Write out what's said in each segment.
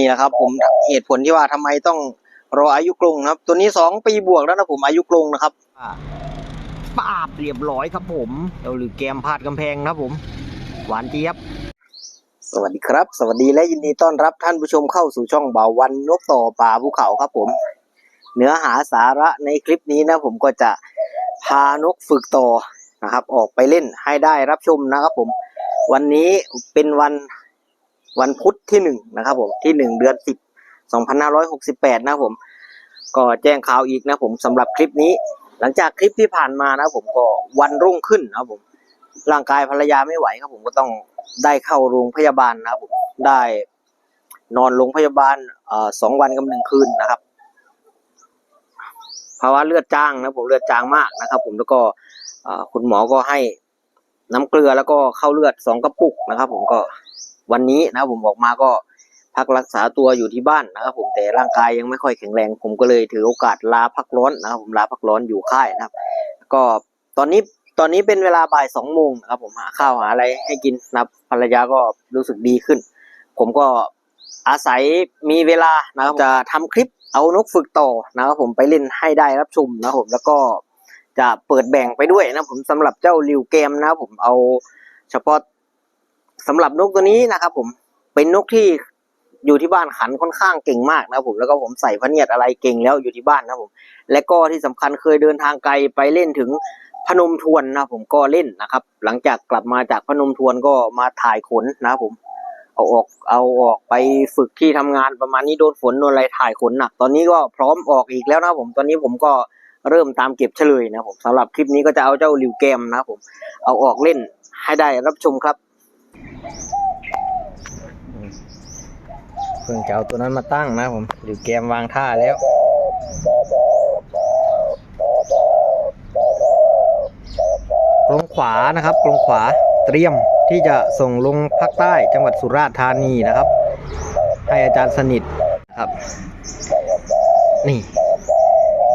นี่แหละครับ ผมเหตุผลที่ว่าทำไมต้องรออายุกรงนะครับ ตัวนี้สองปีบวกแล้วนะผมอายุกรงนะครับปาบเรียบร้อยครับผมเราหรือแกมพาดกำแพงนะครับผม หวานเจี๊ยบ สวัสดีครับ สวัสดีและยินดีต้อนรับท่านผู้ชมเข้าสู่ช่องบ่าววันนกต่อป่าภูเขาครับผม เนื้อหาสาระในคลิปนี้นะ ผมก็จะพานกฝึกต่อนะครับ ออกไปเล่นให้ได้รับชมนะครับผม วันนี้เป็นวัน วันพุธที่หนึ่งนะครับผมที่หนึ่งเดือนสิบสองพันห้าร้อยหกสิบแปดนะผม ก็แจ้งข่าวอีกนะผมสำหรับคลิปนี้ หลังจากคลิปที่ผ่านมานะผมก็วันรุ่งขึ้นนะผม ร่างกายภรรยาไม่ไหวครับผมก็ต้องได้เข้าโรงพยาบาลนะครับผมได้นอนโรงพยาบาลอสองวันกับหนึ่งคืนนะครับภาวะเลือดจางนะผมเลือดจางมากนะครับ ผมแล้วก็คุณหมอก็ให้น้ำเกลือแล้วก็เข้าเลือดสองกระปุกนะครับ ผมก็ วันนี้นะผมออกมาก็พักรักษาตัวอยู่ที่บ้านนะครับ ผมแต่ร่างกายยังไม่ค่อยแข็งแรง ผมก็เลยถือโอกาสลาพักร้อนนะครับ ผมลาพักร้อนอยู่ค่ายนะครับ ก็ตอนนี้ตอนนี้เป็นเวลาบ่ายสองโมงนะครับ ผมหาข้าวหาอะไรให้กินนะภรรยาก็รู้สึกดีขึ้น ผมก็อาศัยมีเวลานะครับจะทำคลิปเอานกฝึกต่อนะครับผมไปเล่นให้ได้รับชมนะครับผมแล้วก็จะเปิดแบ่งไปด้วยนะผมสำหรับเจ้าริวเกมนะครับผมเอาเฉพาะ สำหรับนกตัวนี้นะครับ ผมเป็นนกที่อยู่ที่บ้านขันค่อนข้างเก่งมากนะครับผมแล้วก็ผมใส่พะเนียดอะไรเก่งแล้วอยู่ที่บ้านนะครับผม และก็ที่สำคัญเคยเดินทางไกลไปเล่นถึงพนมทวนนะผมก็เล่นนะครับ หลังจากกลับมาจากพนมทวนก็มาถ่ายขนนะผม เอาออกเอาออกไปฝึกที่ทำงานประมาณนี้โดนฝนโดนอะไรถ่ายขนหนักตอนนี้ก็พร้อมออกอีกแล้วนะผมตอนนี้ผมก็เริ่มตามเก็บเฉลยนะผมสำหรับคลิปนี้ก็จะเอาเจ้าลิวแกมนะผม เอาออกเล่นให้ได้รับชมครับ เพิ่งจะเอาตัวนั้นมาตั้งนะผมลิวแกมวางท่าแล้วกลงขวานะครับกลงขวาเตรียมที่จะส่งลงภาคใต้จังหวัดสุราษฎร์ธานีนะครับ ให้อาจารย์สนิทครับ นี่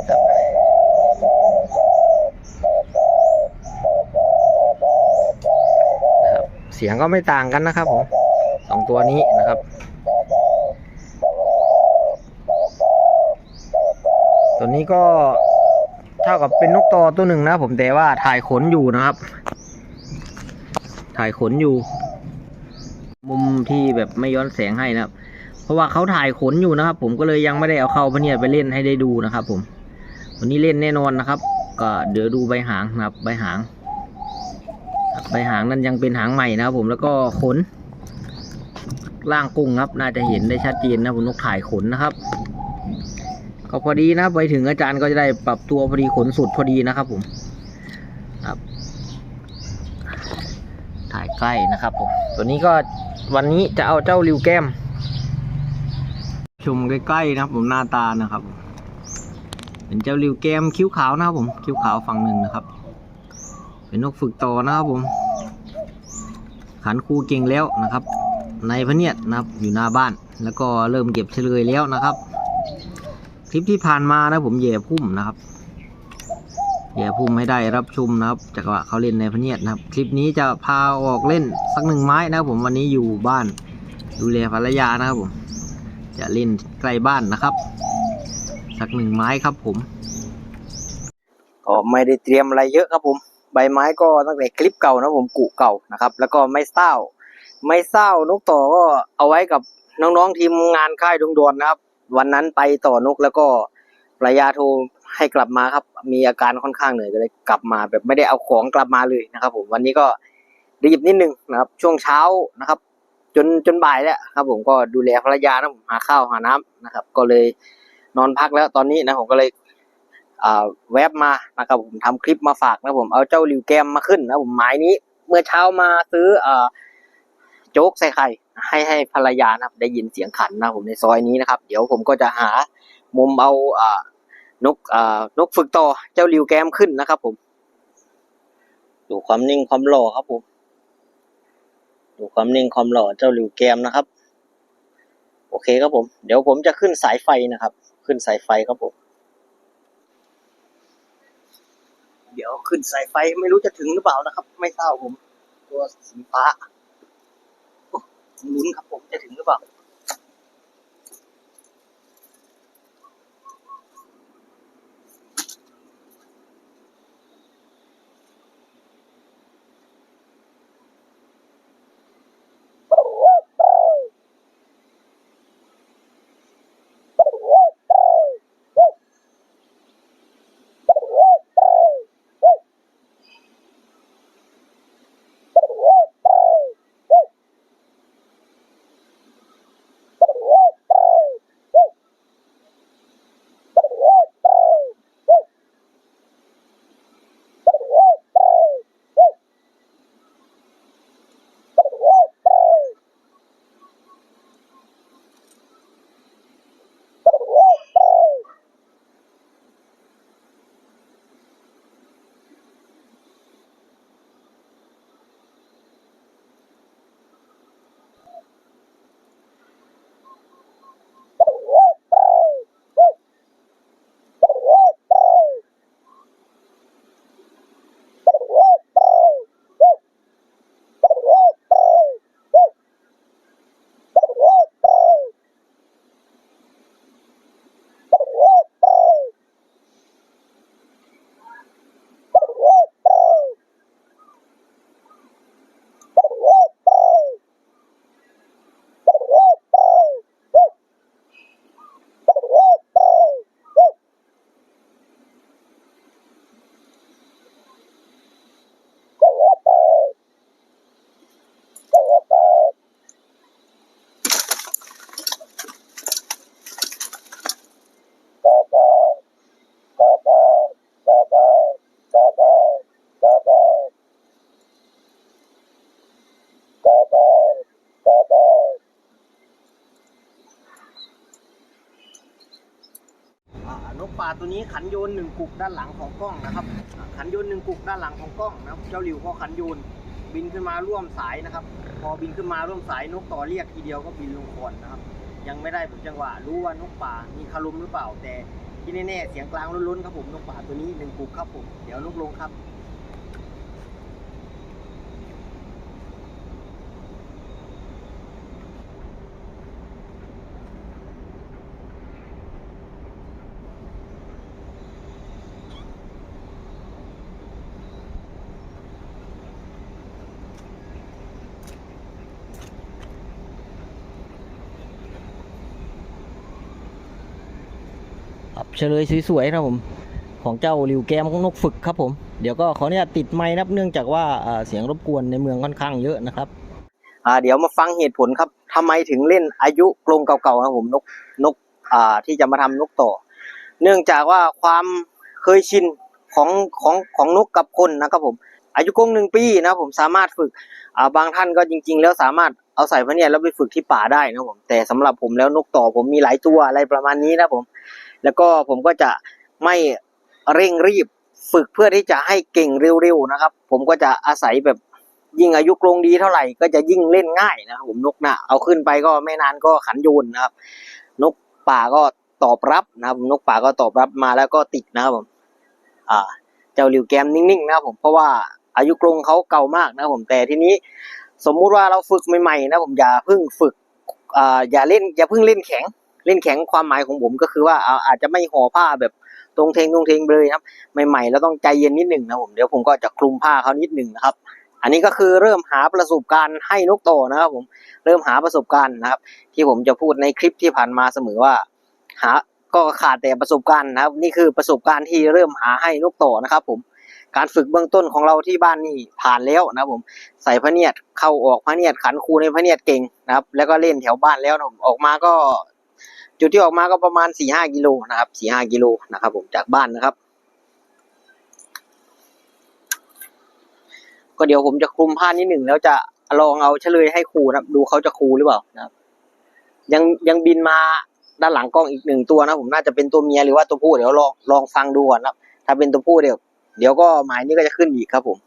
ครับนะครับ เสียงก็ไม่ต่างกันนะครับผมสองตัวนี้นะครับ ตัวนี้ก็เท่ากับเป็นนกตอตัวหนึ่งนะผมแต่ว่าถ่ายขนอยู่นะครับ ถ่ายขนอยู่ มุมที่แบบไม่ย้อนแสงให้นะครับ เพราะว่าเขาถ่ายขนอยู่นะครับ ผมก็เลยยังไม่ได้เอาเข้าพเนียดไปเล่นให้ได้ดูนะครับ ผม วันนี้เล่นแน่นอนนะครับ ก็เดี๋ยวดูใบหางนะครับ ใบหาง ใบหางนั้นยังเป็นหางใหม่นะครับผมแล้วก็ขนล่างกุ้งครับ น่าจะเห็นได้ชัดเจนนะผมนกถ่ายขนนะครับ ก็พอดีนะไปถึงอาจารย์ก็จะได้ปรับตัวพอดีขนสุดพอดีนะครับผมครับ ถ่ายใกล้นะครับผมตัวนี้ก็วันนี้จะเอาเจ้าริวแก้ม ชมใกล้ๆนะครับ ผมหน้าตานะครับเป็นเจ้าริวแก้มคิ้วขาวนะครับผมคิ้วขาวฝั่งหนึ่งนะครับ เป็นนกฝึกต่อนะครับผม ขันคูเก่งแล้วนะครับ ในพะเนียดนะครับอยู่หน้าบ้าน แล้วก็เริ่มเก็บเฉลยแล้วนะครับ คลิปที่ผ่านมานะผมแย่พุ่มนะครับแย่พุ่มให้ได้รับชมนะครับจากว่าเขาเล่นในพะเนียดนะครับ คลิปนี้จะพาออกเล่นสักหนึ่งไม้นะครับผมวันนี้อยู่บ้าน ดูแลภรรยานะครับผม จะเล่นใกล้บ้านนะครับ สักหนึ่งไม้ครับผมก็ไม่ได้เตรียมอะไรเยอะครับผม ใบไม้ก็ตั้งแต่คลิปเก่านะผมกุเก่านะครับ แล้วก็ไม่เศร้า ไม่เศร้านกต่อก็เอาไว้กับน้องๆทีมงานค่ายดวงดวนนะครับ วันนั้นไปต่อนกแล้วก็ภรรยาโทรให้กลับมาครับ มีอาการค่อนข้างเหนื่อยก็เลยกลับมา แบบไม่ได้เอาของกลับมาเลยนะครับ ผมวันนี้ก็รีบนิดนึงนะครับ ช่วงเช้านะครับ จนจนบ่ายแล้วครับ ผมก็ดูแลภรรยานะผมหาข้าวหาน้ำนะครับ ก็เลยนอนพักแล้วตอนนี้นะผมก็เลย แวบมานะครับผมทำคลิปมาฝากนะผมเอาเจ้าริวแกมมาขึ้นนะผมหมายนี้ เมื่อเช้ามาซื้ออ่าโจ๊กใส่ไข่ให้ให้ภรรยานะครับ ได้ยินเสียงขันนะผมในซอยนี้นะครับ เดี๋ยวผมก็จะหามุมเอาอ่านกอ่านกฝึกต่อเจ้าริวแกมขึ้นนะครับ ผม ดูความนิ่งความหล่อครับผมดูความนิ่งความหล่อเจ้าริวแกมนะครับ โอเคครับผม เดี๋ยวผมจะขึ้นสายไฟนะครับ ขึ้นสายไฟครับผม เดี๋ยวขึ้นสายไฟไม่รู้จะถึงหรือเปล่านะครับ ไม่ทราบผม ตัวสีฟ้าลุ้นครับผมจะถึงหรือเปล่า นกป่าตัวนี้ขันโยนหนึ่งกุกด้านหลังของกล้องนะครับขันโยนหนึ่งกุกด้านหลังของกล้องนะครับเจ้าหลิวก็ขันโยนบินขึ้นมาร่วมสายนะครับ พอบินขึ้นมาร่วมสายนกต่อเรียกทีเดียวก็บินลงคอนนะครับ ยังไม่ได้ผมจังหวะรู้ว่านกป่ามีคารุมหรือเปล่าแต่ที่แน่ๆเสียงกลางล้นๆครับผมนกป่าตัวนี้หนึ่งกุกครับผมเดี๋ยวนกลงครับ เฉลยสวยๆนะผมของเจ้าริวแกมของนกฝึกครับผม เดี๋ยวก็ขออนุญาตติดไม้นับเนื่องจากว่าเสียงรบกวนในเมืองค่อนข้างเยอะนะครับอ่าเดี๋ยวมาฟังเหตุผลครับทำไมถึงเล่นอายุกรงเก่าๆนะครับผมนกนกอ่าที่จะมาทำนกต่อ เนื่องจากว่าความเคยชินของของของนกกับคนนะครับผม อายุกรงหนึ่งปีนะผมสามารถฝึกอ่าบางท่านก็จริง ๆ แล้วสามารถเอาใส่พะเนียแล้วไปฝึกที่ป่าได้นะผมแต่สำหรับผมแล้วนกต่อผมมีหลายตัวอะไรประมาณนี้นะผม แล้วก็ผมก็จะไม่เร่งรีบฝึกเพื่อที่จะให้เก่งเร็วๆนะครับ ผมก็จะอาศัยแบบยิ่งอายุกรงดีเท่าไหร่ก็จะยิ่งเล่นง่ายนะครับผมนกนะเอาขึ้นไปก็ไม่นานก็ขันโยนนะครับ นกป่าก็ตอบรับนะครับนกป่าก็ตอบรับมาแล้วก็ติดนะครับผมอ่าเจ้าหลิวแกมนิ่งๆนะครับผมเพราะว่าอายุกรงเขาเก่ามากนะครับผมแต่ทีนี้สมมุติว่าเราฝึกใหม่ๆนะผมอย่าเพิ่งฝึกอ่าอย่าเล่นอย่าเพิ่งเล่นแข็ง เล่นแข็งความหมายของผมก็คือว่าเอาอาจจะไม่ห่อผ้าแบบตรงเทงตรงเทงเลยครับใหม่ๆเราต้องใจเย็นนิดหนึ่งนะผมเดี๋ยวผมก็จะคลุมผ้าเขานิดหนึ่งนะครับ อันนี้ก็คือเริ่มหาประสบการณ์ให้นกโตนะครับผมเริ่มหาประสบการณ์นะครับ ที่ผมจะพูดในคลิปที่ผ่านมาเสมอว่า หาก็ขาดแต่ประสบการณ์นะครับ นี่คือประสบการณ์ที่เริ่มหาให้นกโตนะครับ ผมการฝึกเบื้องต้นของเราที่บ้านนี่ผ่านแล้วนะครับผมใส่พะเนียดเข้าออกพะเนียดขันครูในพะเนียดเก่งนะครับ แล้วก็เล่นแถวบ้านแล้วนะผมออกมาก็ จุดที่ออกมาก็ประมาณสี่ห้ากิโลนะครับสี่ห้ากิโลนะครับ ผมจากบ้านนะครับ ก็เดี๋ยวผมจะคลุมผ้านิดหนึ่งแล้วจะลองเอาเฉลยให้ครูนะครับ ดูเขาจะครูหรือเปล่านะครับ ยังยังบินมาด้านหลังกล้องอีกหนึ่งตัวนะผมน่าจะเป็นตัวเมียหรือว่าตัวผู้เดี๋ยวลองลองฟังดูก่อนนะครับ ถ้าเป็นตัวผู้เดี๋ยวเดี๋ยวก็หมายนี้ก็จะขึ้นอีกครับผม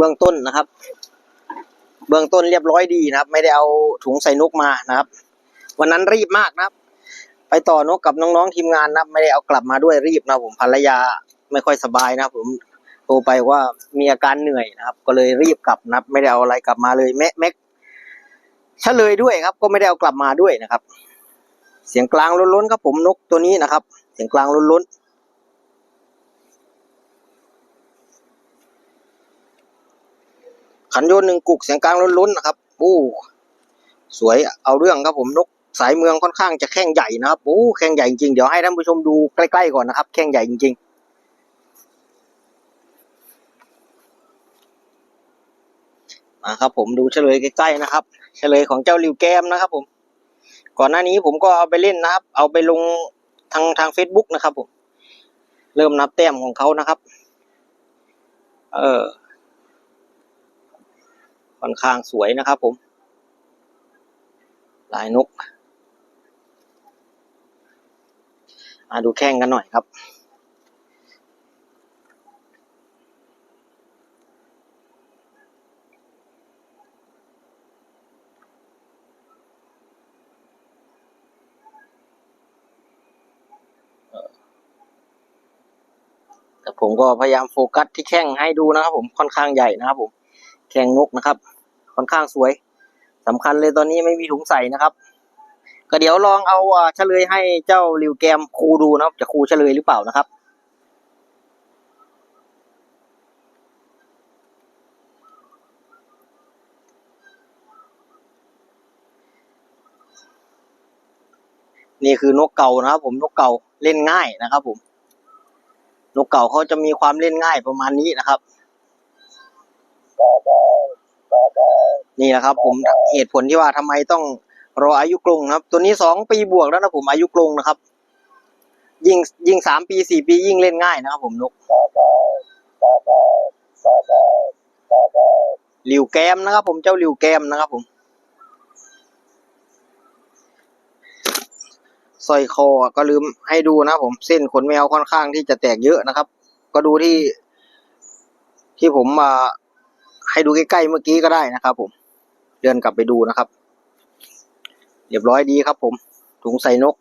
เบื้องต้นนะครับ เบื้องต้นเรียบร้อยดีนะครับ ไม่ได้เอาถุงใส่นกมานะครับ วันนั้นรีบมากนะครับ ไปต่อนกกับน้องๆทีมงานนะครับ ไม่ได้เอากลับมาด้วยรีบนะผมภรรยาไม่ค่อยสบายนะผมโทรไปว่ามีอาการเหนื่อยนะครับ ก็เลยรีบกลับนะครับ ไม่ได้เอาอะไรกลับมาเลยแม็กแม็กเฉลยด้วยครับ ก็ไม่ได้เอากลับมาด้วยนะครับ เสียงกลางล้นๆครับผมนกตัวนี้นะครับ เสียงกลางล้นๆ ขันโยนหนึ่งกุกเสียงกลางล้นๆนะครับโอ้สวยเอาเรื่องครับผมนกสายเมืองค่อนข้างจะแข้งใหญ่นะครับโอ้แข้งใหญ่จริงเดี๋ยวให้ท่านผู้ชมดูใกล้ๆก่อนนะครับ แข้งใหญ่จริงๆมาครับผมดูเฉลยใกล้ๆนะครับ เฉลยของเจ้าลิวแกมนะครับผม ก่อนหน้านี้ผมก็เอาไปเล่นนะครับ เอาไปลงทางทางเฟซบุ๊กนะครับผม เริ่มนับแต้มของเขานะครับ เออ ค่อนข้างสวยนะครับผม ลายนกมาดูแข้งกันหน่อยครับ แต่ผมก็พยายามโฟกัสที่แข้งให้ดูนะครับผมค่อนข้างใหญ่นะครับผม แข้งนกนะครับ ค่อนข้างสวยสำคัญเลยตอนนี้ไม่มีถุงใส่นะครับ ก็เดี๋ยวลองเอาอ่าเฉลยให้เจ้าริวแกมครูดูนะครับ จะครูเฉลยหรือเปล่านะครับนี่คือนกเก่านะครับผมนกเก่าเล่นง่ายนะครับผมนกเก่าเขาจะมีความเล่นง่ายประมาณนี้นะครับ นี่แหละครับ ผมเหตุผลที่ว่าทำไมต้องรออายุกรงครับ ตัวนี้สองปีบวกแล้วนะผมอายุกรงนะครับ ยิ่งยิ่งสามปีสี่ปียิ่งเล่นง่ายนะครับ ผมนกหลิวแกมนะครับ ผมเจ้าหลิวแกมนะครับ ผมสร้อยคอก็ลืมให้ดูนะผมเส้นขนแมวค่อนข้างที่จะแตกเยอะนะครับ ก็ดูที่ที่ผมมา ให้ดูใกล้ๆเมื่อกี้ก็ได้นะครับ ผมเดินกลับไปดูนะครับ เรียบร้อยดีครับ ผมถุงใส่นก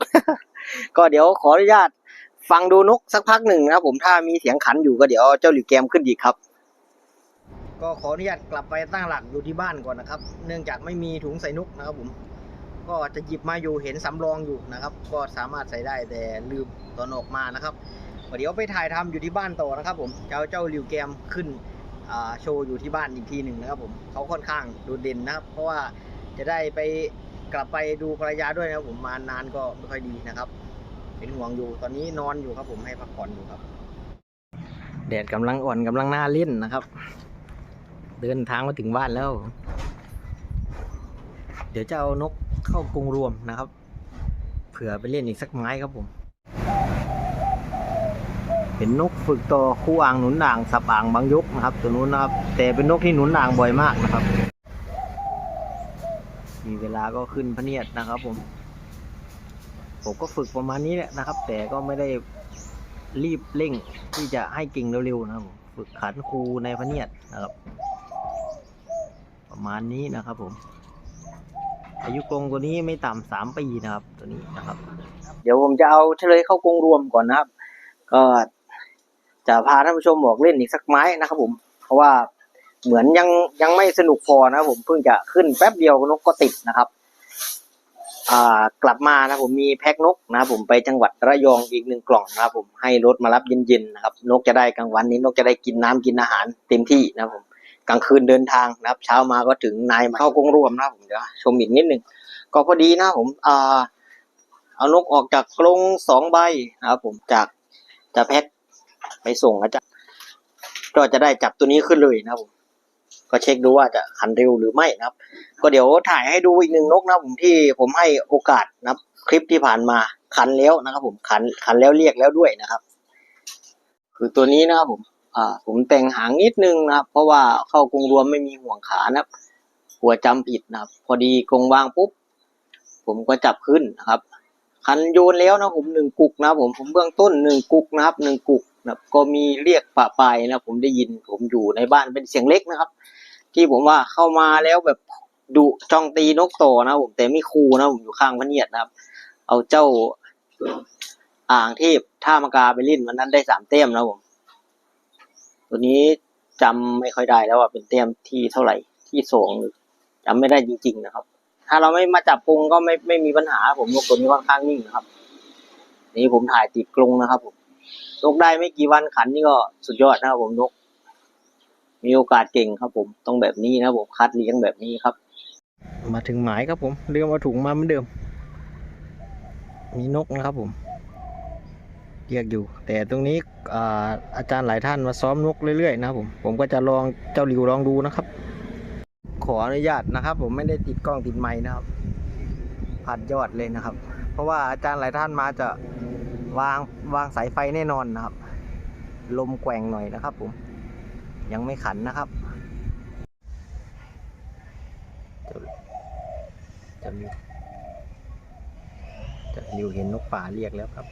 ก็เดี๋ยวขออนุญาตฟังดูนกสักพักหนึ่งนะครับผมถ้ามีเสียงขันอยู่ก็เดี๋ยวเจ้าหลิวแกมขึ้นอีกครับ ก็ขออนุญาตกลับไปตั้งหลักอยู่ที่บ้านก่อนนะครับ เนื่องจากไม่มีถุงใส่นกนะครับ ผม ก็จะหยิบมาอยู่เห็นสำรองอยู่นะครับ ก็สามารถใส่ได้แต่ลืมตอนออกมานะครับเดี๋ยวไปถ่ายทำอยู่ที่บ้านต่อนะครับ ผมเจะเอาเจ้าหลิวแกมขึ้น โชว์อยู่ที่บ้านอีกทีหนึ่งนะครับผมเขาค่อนข้างโดดเด่นนะครับ เพราะว่าจะได้ไปกลับไปดูภรรยาด้วยนะครับผมมานานก็ไม่ค่อยดีนะครับ เป็นห่วงอยู่ตอนนี้นอนอยู่ครับผมให้พักผ่อนอยู่ครับ แดดกำลังอ่อนกำลังน่าเล่นนะครับ เดินทางมาถึงบ้านแล้ว เดี๋ยวจะเอานกเข้ากรงรวมนะครับ เผื่อไปเล่นอีกสักไม้ครับผม เป็นนกฝึกต่อคู่อ่างหนุนอ่างสับอ่างบางยกนะครับ ตัวนู้นนะครับ แต่เป็นนกที่หนุนอ่างบ่อยมากนะครับ มีเวลาก็ขึ้นพะเนียดนะครับผมผมก็ฝึกประมาณนี้แหละนะครับ แต่ก็ไม่ได้รีบเร่งที่จะให้เก่งเร็วๆนะครับผมฝึกขันครูในพะเนียดนะครับ ประมาณนี้นะครับผม อายุกรงตัวนี้ไม่ต่ำสามปีนะครับตัวนี้นะครับ เดี๋ยวผมจะเอาเฉลยเข้ากรงรวมก่อนนะครับ ก็ จะพาท่านผู้ชมบอกเล่นอีกสักไม้นะครับผม เพราะว่าเหมือนยังยังไม่สนุกพอนะครับผมเพิ่งจะขึ้นแป๊บเดียวนกก็ติดนะครับอ่ากลับมานะผมมีแพ็กนกนะครับผมไปจังหวัดระยองอีกหนึ่งกล่องนะครับผมให้รถมารับเย็นๆนะครับนกจะได้กลางวันนี้นกจะได้กินน้ำกินอาหารเต็มที่นะครับผมกลางคืนเดินทางนะครับ เช้ามาก็ถึงนายมาเข้ากรงรวมนะครับผมเดี๋ยวชมอีกนิดหนึ่งก็พอดีนะครับผมอ่าเอานกออกจากกรงสองใบนะครับผมจากจะแพ็ค ไปส่งอาจารย์ก็จะได้จับตัวนี้ขึ้นเลยนะครับผมก็เช็คดูว่าจะขันเร็วหรือไม่นะครับ ก็เดี๋ยวถ่ายให้ดูอีกหนึ่งนกนะผมที่ผมให้โอกาสนะครับคลิปที่ผ่านมาขันแล้วนะครับ ผมขันขันแล้วเรียกแล้วด้วยนะครับ คือตัวนี้นะครับผมอ่าผมแต่งหางนิดนึงนะครับ เพราะว่าเข้ากรงรวมไม่มีห่วงขานะครับหัวจำผิดนะครับ พอดีกรงวางปุ๊บผมก็จับขึ้นนะครับคันโยนแล้วนะผมหนึ่งกุกนะผมผมเบื้องต้นหนึ่งกุกนะครับหนึ่งกุก นะครับก็มีเรียกปะปายนะผมได้ยินผมอยู่ในบ้านเป็นเสียงเล็กนะครับ ที่ผมว่าเข้ามาแล้วแบบดุจ้องตีนกต่อนะผมแต่ไม่คูนะผมอยู่ข้างพระเนียดนะครับ เอาเจ้าอ่างเทพท่ามากาไปเล่นวันนั้นได้สามเต้มนะผมตัวนี้จำไม่ค่อยได้แล้วว่าเป็นเต้มที่เท่าไหร่ที่สองหรือจำไม่ได้จริง ๆ นะครับ ถ้าเราไม่มาจับกรงก็ไม่ไม่มีปัญหา ผมนกตัวนี้ค่อนข้างนิ่งนะครับ นี่ผมถ่ายติดกรงนะครับผม นกได้ไม่กี่วันขันนี่ก็สุดยอดนะครับผมนก มีโอกาสเก่งครับผมต้องแบบนี้นะผมคัดเลี้ยงแบบนี้ครับ มาถึงหมายครับผมเรื่องมาถุงมาเหมือนเดิม มีนกนะครับผมเรียกอยู่ แต่ตรงนี้อาอาจารย์หลายท่านมาซ้อมนกเรื่อยๆนะครับผมผมก็จะลองเจ้าหลิวลองดูนะครับ ขออนุญาตนะครับ ผมไม่ได้ติดกล้องติดไม้นะครับผัดยอดเลยนะครับ เพราะว่าอาจารย์หลายท่านมาจะ วางวางสายไฟแน่นอนนะครับ ลมแกว่งหน่อยนะครับผม ยังไม่ขันนะครับ จะจะมีจะริวเห็นนกป่าเรียกแล้วครับ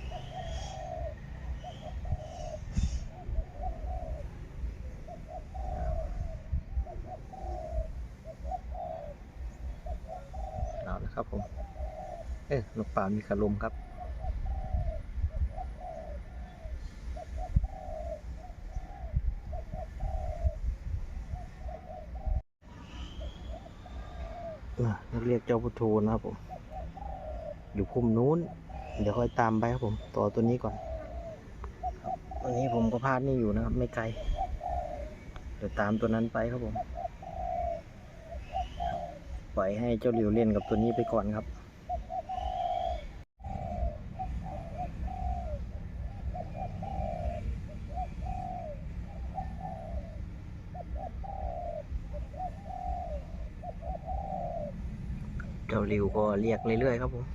เอาละครับผม เอ๊ะนกป่ามีขาลมครับ อะนักเรียกเจ้าพุทโธนะครับผม อยู่พุ่มนู้น เดี๋ยวค่อยตามไปครับผม ต่อตัวนี้ก่อนวันนี้ผมก็พลาดนี่อยู่นะครับ ไม่ไกล เดี๋ยวตามตัวนั้นไปครับผม ปล่อยให้เจ้าหลิวเล่นกับตัวนี้ไปก่อนครับ ริวก็เรียกเรื่อยๆครับผม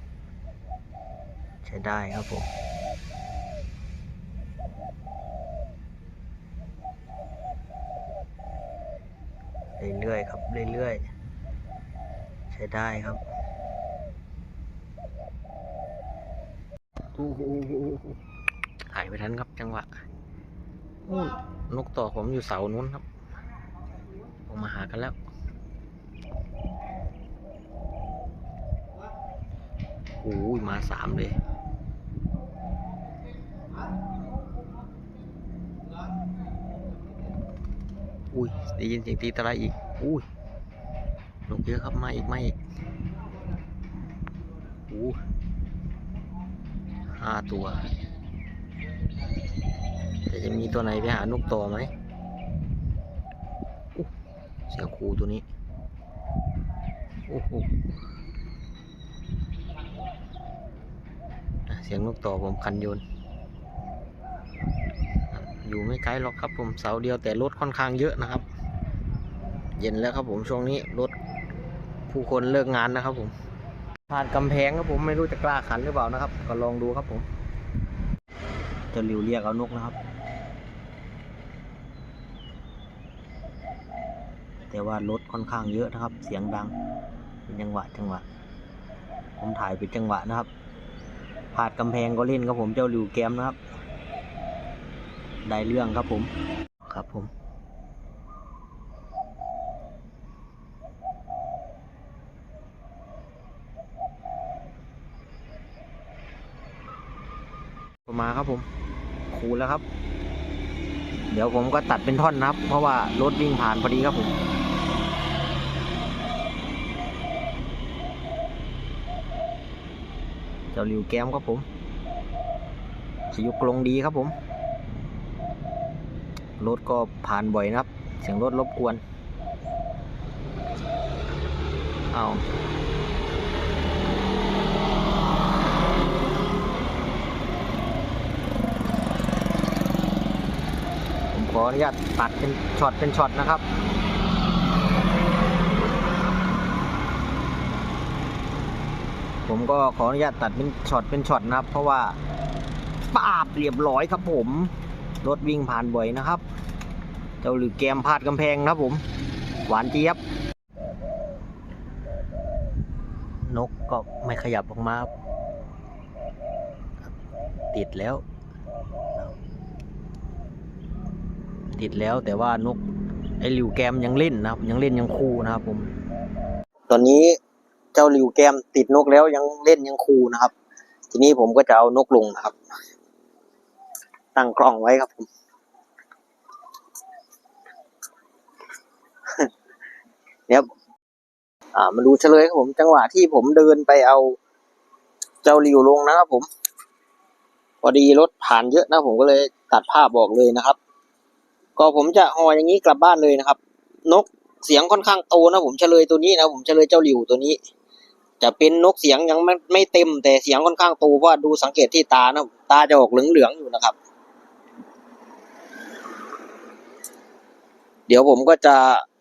ใช้ได้ครับผมเรื่อยๆครับเรื่อยๆใช้ได้ครับถ่ายไปทันครับจังหวะนกต่อผมอยู่เสานู้นครับออกมาหากันแล้ว โอ้ยมาสามเลย อุ้ยได้ยินเสียงตีตะไลอีก อุ้ยนกเยอะครับมาอีกมาอีกโอ้ห้าตัว แต่จะมีตัวไหนไปหานกต่อไหมเสียงครูตัวนี้ โอ้โหอะเสียงนกต่อผมคันโยน อยู่ไม่ไกลหรอกครับผมเสาเดียวแต่รถค่อนข้างเยอะนะครับ เย็นแล้วครับผมช่วงนี้รถผู้คนเลิกงานนะครับผม ผ่านกำแพงครับผมไม่รู้จะกล้าขันหรือเปล่านะครับ ก็ลองดูครับผม จะริวเรียกเอานกนะครับ แต่ว่ารถค่อนข้างเยอะนะครับ เสียงดังเป็นจังหวะจังหวะ ผมถ่ายเป็นจังหวะนะครับ ผ่านกำแพงก็เล่นครับผมเจ้าริวแกมนะครับ ได้เรื่องครับผมครับผมมาครับผมคูแล้วครับ เดี๋ยวผมก็ตัดเป็นท่อนนะครับ เพราะว่ารถวิ่งผ่านพอดีครับผม เจ้าลิวแก้มครับผมอายุกลงดีครับผม รถก็ผ่านบ่อยนะครับ เสียงรถรบกวน เอาผมขออนุญาตตัดเป็นช็อตเป็นช็อตนะครับ ผม ก็ขออนุญาตตัดเป็นช็อตเป็นช็อตนะครับ เพราะว่าปาบเรียบร้อยครับผม รถวิ่งผ่านบ่อยนะครับ เจ้าหรือแกมพาดกำแพงนะครับผม หวานเจี๊ยบ นกก็ไม่ขยับออกมา ติดแล้ว ติดแล้วแต่ว่านกไอหลิวแกมยังเล่นนะครับ ยังเล่นยังคู่นะครับผม ตอนนี้ เจ้าหลิวแกมติดนกแล้วยังเล่นยังคูนะครับ ทีนี้ผมก็จะเอานกลงนะครับ ตั้งกล้องไว้ครับผมเนี่ยครับอ่ามาดูเฉลยครับผม จังหวะที่ผมเดินไปเอาเจ้าหลิวลงนะครับผม พอดีรถผ่านเยอะนะผมก็เลยตัดภาพบอกเลยนะครับ ก็ผมจะหออย่างนี้กลับบ้านเลยนะครับ นกเสียงค่อนข้างโตนะผมเฉลยตัวนี้นะผมเฉลยเจ้าหลิวตัวนี้ จะเป็นนกเสียงยังไม่ไม่เต็ม แต่เสียงค่อนข้างโตเพราะดูสังเกตที่ตานะตาจะออกเหลืองๆอยู่นะครับ เดี๋ยวผมก็จะ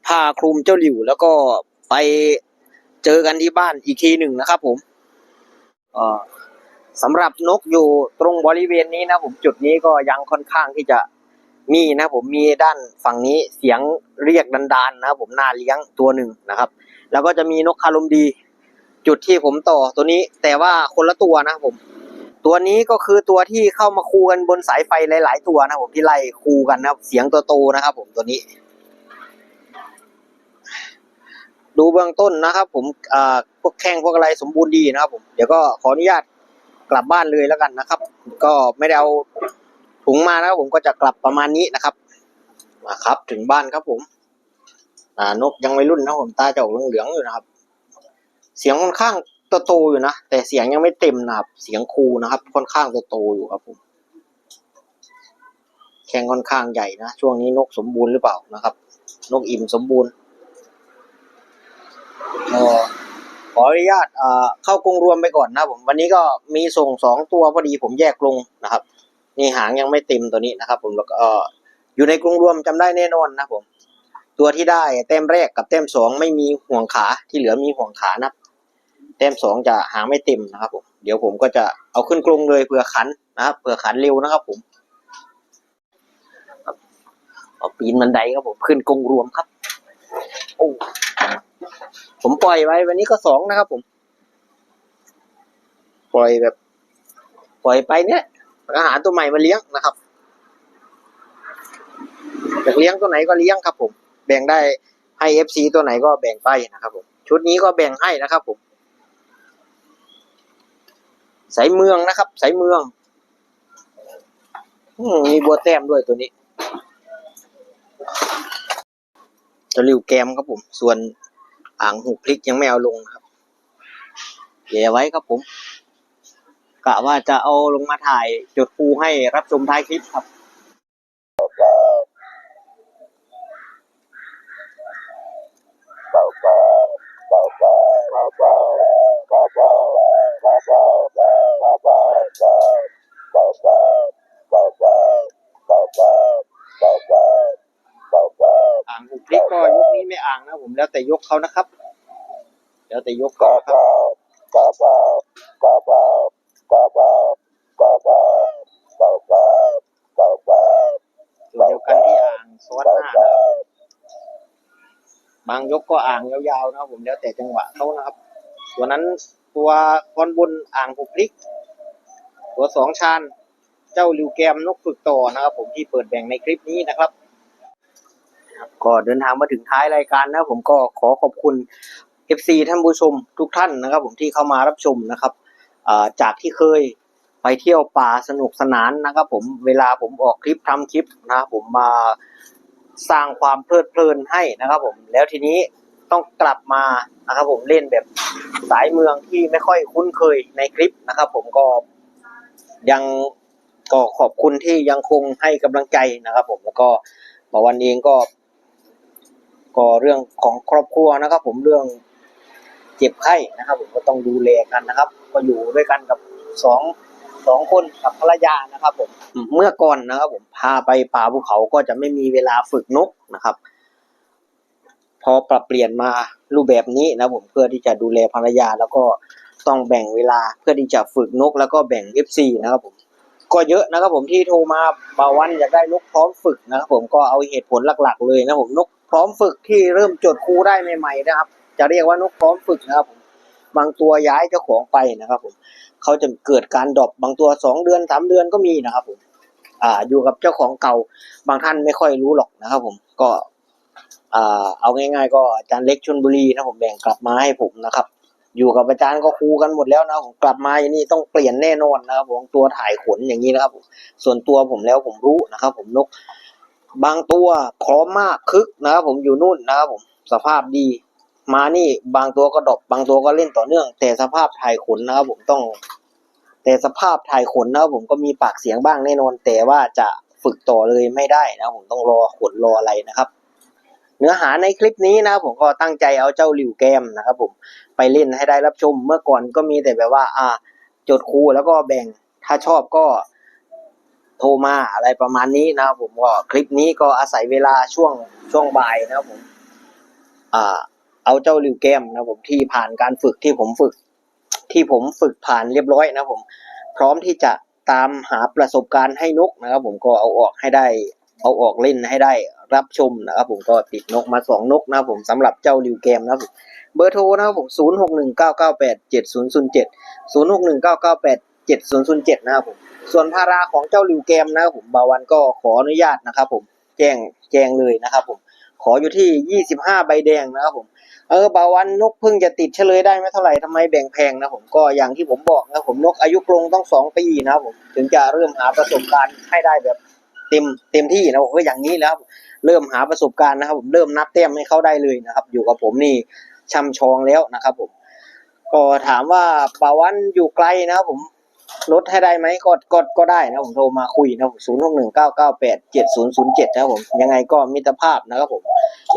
พาคลุมเจ้าหลิว แล้วก็ไปเจอกันที่บ้านอีกทีหนึ่งนะครับ ผมสำหรับนกอยู่ตรงบริเวณนี้นะผมจุดนี้ก็ยังค่อนข้างที่จะมีนะผมมีด้านฝั่งนี้เสียงเรียกดันๆนะครับผมน่าเลี้ยงตัวหนึ่งนะครับ แล้วก็จะมีนกคารมดี จุดที่ผมต่อตัวนี้แต่ว่าคนละตัวนะผม ตัวนี้ก็คือตัวที่เข้ามาคูกันบนสายไฟหลาย ๆ ตัวนะผมที่ไล่คูกันนะครับ เสียงตัวโตนะครับ ผมตัวนี้ ดูเบื้องต้นนะครับ ผมอ่าพวกแข้งพวกอะไรสมบูรณ์ดีนะครับ ผมเดี๋ยวก็ขออนุญาตกลับบ้านเลยแล้วกันนะครับ ก็ไม่ได้เอาถุงมานะครับ ผมก็จะกลับประมาณนี้นะครับมาครับ ถึงบ้านครับผมอ่านกยังไม่รุ่นนะผมตาจะออกเหลืองๆอยู่นะครับ เสียงค่อนข้างโตๆอยู่นะ แต่เสียงยังไม่เต็มนะครับ เสียงคูนะครับ ค่อนข้างโตๆอยู่ครับผมแข้งค่อนข้างใหญ่นะ ช่วงนี้นกสมบูรณ์หรือเปล่านะครับ นกอิ่มสมบูรณ์ขออนุญาตเข้ากรงรวมไปก่อนนะผมวันนี้ก็มีส่งสองตัวพอดีผมแยกลงนะครับนี่หางยังไม่เต็มตัวนี้นะครับ ผมแล้วก็อยู่ในกรงรวมจำได้แน่นอนนะผม ตัวที่ได้แต้มแรกกับแต้มสองไม่มีห่วงขาที่เหลือมีห่วงขานะครับ ต้มสองจะหางไม่เต็มนะครับผมเดี๋ยวผมก็จะเอาขึ้นกรงเลยเผื่อขันนะครับเผื่อขันเร็วนะครับผมเอาปีนบันไดครับผมขึ้นกรงรวมครับอ้ผมปล่อยไว้วันนี้ก็สองนะครับผม ปล่อยแบบ ปล่อยไปเนี่ยอาหารตัวใหม่มาเลี้ยงนะครับอยากเลี้ยงตัวไหนก็เลี้ยงครับผม แบ่งได้ให้เอฟซีตัวไหนก็แบ่งไปนะครับผม ชุดนี้ก็แบ่งให้นะครับผม สายเมืองนะครับ สายเมืองอมมีบัวแต้มด้วยตัวนี้จะริวแกมครับผม ส่วนอ่างหูพลิกยังไม่เอาลงนะครับแย่ไว้ครับผมกะว่าจะเอาลงมาถ่ายจุดฟูให้รับชมท้ายคลิปครับ อ่างหูพลิกก็ยกนี้ไม่อ่างนะผมแล้วแต่ยกเขานะครับ แล้วแต่ยกเขานะครับตัวเดียวกันที่อ่างซ้อนหน้านะบางยกก็อ่างยาวๆนะผมแล้วแต่จังหวะเขานะครับ ตัวนั้น ตัวคอนบนอ่างหูพลิก ตัวสองชานเจ้าลิวแกมนกฝึกต่อนะครับ ผมที่เปิดแบ่งในคลิปนี้นะครับก็เดินทางมาถึงท้ายรายการนะผมก็ขอขอบคุณ FC ท่านผู้ชมทุกท่านนะครับ ผมที่เข้ามารับชมนะครับจากที่เคยไปเที่ยวป่าสนุกสนานนะครับ ผมเวลาผมออกคลิปทำคลิปนะผมมาสร้างความเพลิดเพลินให้นะครับ ผมแล้วทีนี้ ต้องกลับมานะครับผมเล่นแบบสายเมืองที่ไม่ค่อยคุ้นเคยในคลิปนะครับ ผมก็ยังก็ขอบคุณที่ยังคงให้กำลังใจนะครับ ผมแล้วก็บวันเองก็ ก็เรื่องของครอบครัวนะครับ ผมเรื่องเจ็บไข้นะครับ ผมก็ต้องดูแลกันนะครับ ก็อยู่ด้วยกันกับสองสองคนกับภรรยานะครับ ผมเมื่อก่อนนะครับ ผมพาไปป่าภูเขาก็จะไม่มีเวลาฝึกนกนะครับ พอปรับเปลี่ยนมารูปแบบนี้นะผมเพื่อที่จะดูแลภรรยา แล้วก็ต้องแบ่งเวลาเพื่อที่จะฝึกนกแล้วก็แบ่ง FC นะครับผมก็เยอะนะครับผมที่โทรมาบาวันอยากได้นกพร้อมฝึกนะครับผมก็เอาเหตุผลหลัก ๆ เลยนะผมนกพร้อมฝึกที่เริ่มจดครูได้ใหม่ๆนะครับ จะเรียกว่านกพร้อมฝึกนะครับผมบางตัวย้ายเจ้าของไปนะครับผมเขาจะเกิดการดรอปบางตัวสองเดือนสามเดือนก็มีนะครับผมอ่าอยู่กับเจ้าของเก่าบางท่านไม่ค่อยรู้หรอกนะครับผมก็ เอาง่ายๆ ก็อาจารย์เล็กชนบุรีนะผมแบ่งกลับมาให้ผมนะครับ อยู่กับอาจารย์ก็ครูกันหมดแล้วนะผมกลับมาอย่างนี้ต้องเปลี่ยนแน่นอนนะครับผมตัวถ่ายขนอย่างนี้นะครับส่วนตัวผมแล้วผมรู้นะครับ ผมนกบางตัวพร้อมมากคึกนะครับผมอยู่นู่นนะครับผมสภาพดีมานี่บางตัวก็ดรอปบางตัวก็เล่นต่อเนื่อง แต่สภาพถ่ายขนนะครับผมต้อง แต่สภาพถ่ายขนนะครับผมก็มีปากเสียงบ้างแน่นอน แต่ว่าจะฝึกต่อเลยไม่ได้นะผมต้องรอขนรออะไรนะครับ เนื้อหาในคลิปนี้นะครับผมก็ตั้งใจเอาเจ้าหลิวแกมนะครับผมไปเล่นให้ได้รับชมเมื่อก่อนก็มีแต่แบบว่า อ่าจดครูแล้วก็แบ่งถ้าชอบก็โทรมาอะไรประมาณนี้นะครับผมก็คลิปนี้ก็อาศัยเวลาช่วงช่วงบ่ายนะครับผมอ่าเอาเจ้าลิวแกมนะครับผมที่ผ่านการฝึกที่ผมฝึก ที่ผมฝึกผ่านเรียบร้อยนะครับผม พร้อมที่จะตามหาประสบการณ์ให้นกนะครับ ผมก็เอาออกให้ได้ เอาออกเล่นให้ได้รับชมนะครับผมก็ติดนกมาสองนกนะครับผมสำหรับเจ้าลิวแกมนะครับผมเบอร์โทรนะครับผมศูนย์หกหนึ่งเก้าเก้าแปดเจ็ดศูนย์ศูนย์เจ็ดศูนย์หกหนึ่งเก้าเก้าแปดเจ็ดศูนย์ศูนย์เจ็ดนะครับผมส่วนภาราของเจ้าลิวแกมนะครับผมบาวันก็ขออนุญาตนะครับผมแจ้งแจ้งเลยนะครับผมขออยู่ที่ยี่สิบห้าใบแดงนะครับผมเออบาวันนกเพิ่งจะติดเฉลยได้ไม่เท่าไหร่ทำไมแบ่งแพงนะผมก็อย่างที่ผมบอกนะผมนกอายุกรงต้องสองปีนะครับผมถึงจะเริ่มหาประสบการณ์ให้ได้แบบ เต็มเต็มที่นะผมก็อย่างนี้แล้วเริ่มหาประสบการณ์นะครับ ผมเริ่มนับแต้มให้เขาได้เลยนะครับ อยู่กับผมนี่ช่ำชองแล้วนะครับ ผม ก็ถามว่าบาวันอยู่ไกลนะครับผมลดให้ได้ไหมก็ก็ก็ได้นะผมโทรมาคุยนะผมศูนย์หกหนึ่งเก้าเก้าแปดเจ็ดศูนย์ศูนย์เจ็ดนะครับผมยังไงก็มิตรภาพนะครับผม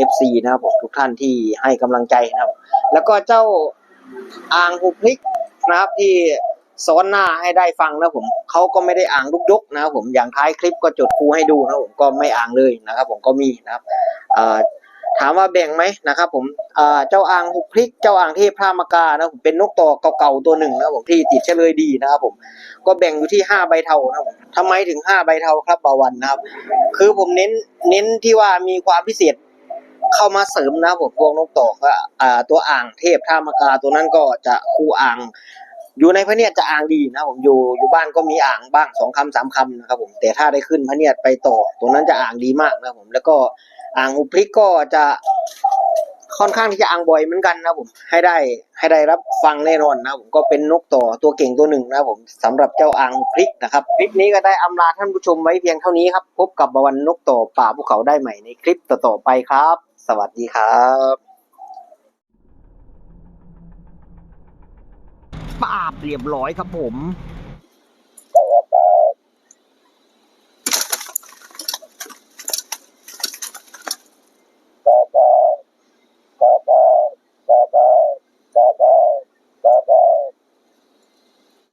FC นะครับผมทุกท่านที่ให้กำลังใจนะครับ แล้วก็เจ้าอ่างหูพลิกนะครับที่ ซ้อนหน้าให้ได้ฟังนะผมเขาก็ไม่ได้อ่างลูกยกนะครับผมอย่างท้ายคลิปก็จดครูให้ดูนะผมก็ไม่อ่างเลยนะครับ ผมก็มีนะครับถามว่าแบ่งไหมนะครับ ผมเจ้าอ่างหุบพลิกเจ้าอ่างเทพพรามากานะผมเป็นนกต่อเก่าๆตัวหนึ่งนะผมที่ติดเฉลยดีนะครับผมก็แบ่งอยู่ที่ห้าใบเทานะผมทำไมถึงห้าใบเทาครับบาวันนะครับ คือผมเน้นเน้นที่ว่ามีความพิเศษเข้ามาเสริมนะผมพวกนกต่อก็ตัวอ่างเทพท่ามกาตัวนั้นก็จะคู่อ่าง อยู่ในพระเนียดจะอ่างดีนะผมอยู่อยู่บ้านก็มีอ่างบ้างสองคำสามคำนะครับผมแต่ถ้าได้ขึ้นพระเนียดไปต่อ ตรงนั้นจะอ่างดีมากนะผมแล้วก็อ่างอุพริกก็จะค่อนข้างที่จะอ่างบ่อยเหมือนกันนะผมให้ได้ให้ได้รับฟังแน่นอนนะผมก็เป็นนกต่อตัวเก่งตัวหนึ่งนะผมสำหรับเจ้าอ่างพริกนะครับคลิปนี้ก็ได้อำลาท่านผู้ชมไว้เพียงเท่านี้ครับพบกับบวันนกต่อป่าภูเขาได้ใหม่ในคลิปต่อๆไปครับ สวัสดีครับ ปาบเรียบร้อยครับผม